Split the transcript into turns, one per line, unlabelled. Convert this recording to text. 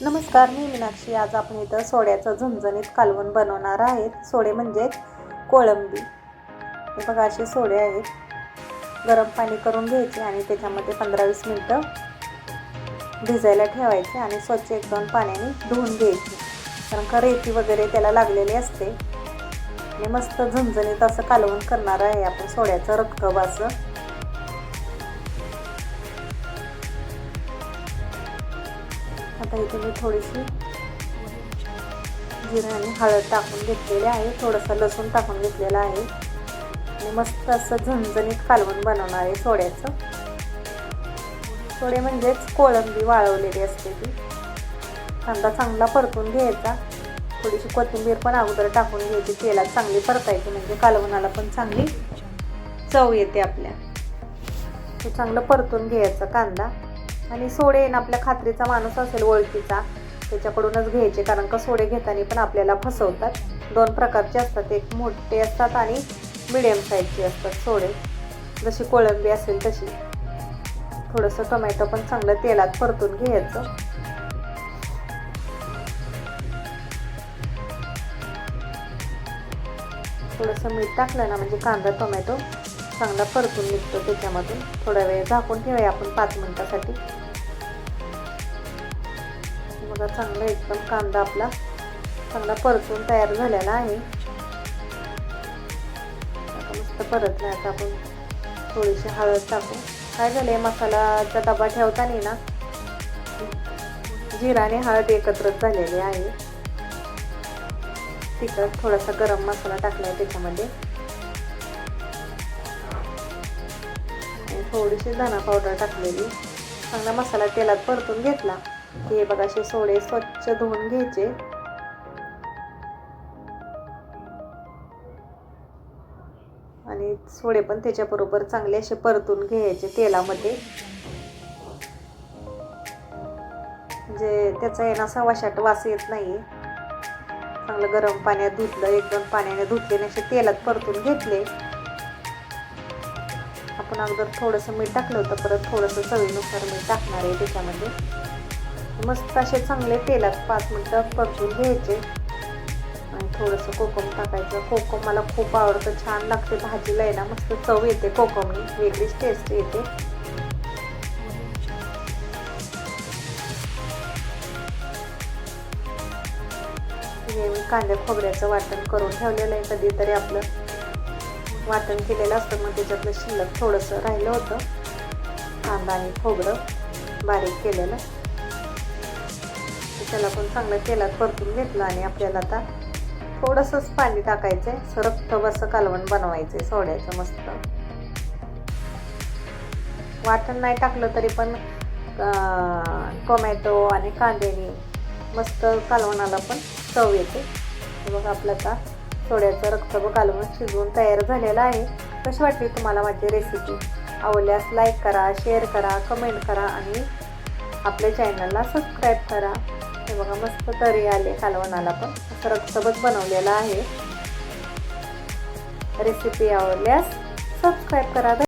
नमस्कार मी मीनाक्षी. आज आपण इथं सोड्याचं झणझणीत कालवण बनवणार आहेत. सोडे म्हणजे कोळंबी. हे बघा असे सोडे आहेत. गरम पाणी करून घ्यायचे आणि त्याच्यामध्ये पंधरा वीस मिनटं भिजायला ठेवायचे आणि स्वच्छ एक दोन पाण्याने धुवून घ्यायचे. कारण का रेती वगैरे त्याला लागलेली असते. आणि मस्त झणझणीत असं कालवण करणार आहे आपण सोड्याचं रक्कब असं. आता इथे मी थोडीशी जिरा आणि हळद टाकून घेतलेली आहे. थोडंसं लसूण टाकून घेतलेलं आहे. आणि मस्त असं झणझणीत कालवण बनवणार आहे सोड्याचं. सोडे म्हणजेच कोळंबी वाळवलेली असते ती. कांदा चांगला परतून घ्यायचा. थोडीशी कोथिंबीर पण अगोदर टाकून घ्यायची. तेलात चांगली परतायची म्हणजे कालवणाला पण चांगली चव येते आपल्या. तो चांगलं परतून घ्यायचा कांदा. आणि सोडे ना आपल्या खात्रीचा माणूस असेल ओळखीचा त्याच्याकडूनच घ्यायचे. कारण का सोडे घेताना पण आपल्याला फसवतात. दोन प्रकारचे असतात. एक मोठे असतात आणि मिडियम साईजचे असतात सोडे. जशी कोळंबी असेल तशी. थोडंसं टोमॅटो पण चांगलं तेलात परतून घ्यायचं. थोडंसं मीठ टाकलं ना म्हणजे कांदा टोमॅटो चांगला परतून निघतो त्याच्यामधून. थोडा वेळ झाकून ठेवूया आपण पाच मिनटासाठी. बघा चांगला एकदम कांदा आपला चांगला परतून तयार झालेला आहे. मस्त परत नाही आता आपण. थोडीशी हळद टाकू. काय झालंय मसालाचा डबा ठेवताना ना जिरा आणि हळद एकत्रच झालेली आहे. तिखट थोडासा गरम मसाला टाकला आहे त्याच्यामध्ये थोडीशी धना पावडर टाकलेली. चांगला मसाला तेलात परतून घेतला. हे बघा असे सोडे स्वच्छ धुवून घ्यायचे. आणि सोडे पण त्याच्याबरोबर चांगले असे परतून घ्यायचे तेलामध्ये. म्हणजे त्याचा आहे ना वाशाट वास येत नाही चांगलं गरम पाण्यात धुतलं एक दोन पाण्याने धुतले असे तेलात परतून घेतले. आपण अगोदर थोडंसं मीठ टाकलं होतं परत थोडंसं चवीनुसार मीठ टाकणार आहे त्याच्यामध्ये. मस्त असे चांगले तेलात पाच मिनटं परतून घ्यायचे. आणि थोडंसं कोकम टाकायचं. कोकम मला खूप आवडतं. छान लागते भाजीला आहे ना मस्त चव येते कोकमनी वेगळीच टेस्ट येते. हे मी कांद्या खोबऱ्याचं वाटण करून ठेवलेलं आहे. कधीतरी आपलं वाटण केलेलं असतं. मग त्याच्यातलं शिल्लक थोडंसं राहिलं होतं. कांदा आणि खोबरं बारीक केलेलं. त्याला पण चांगलं तेलात परतून घेतलं आणि आपल्याला आता थोडंसंच पाणी टाकायचं आहे सरकतं बसं कालवण बनवायचं आहे सोड्याचं मस्त. वाटण नाही टाकलं तरी पण टोमॅटो आणि कांद्याने मस्त कालवणाला पण चव येते. मग आपलं आता सोड्याचं रक्तब कालवण शिजवून तयार झालेलं आहे. कशी वाटली तुम्हाला माझी रेसिपी आवडल्यास लाईक करा शेअर करा कमेंट करा आणि आपल्या चॅनलला सबस्क्राईब करा. हे बघा मस्त तरी आले कालवणाला पण. असं रक्तबत बनवलेलं आहे. रेसिपी आवडल्यास सबस्क्राईब करा.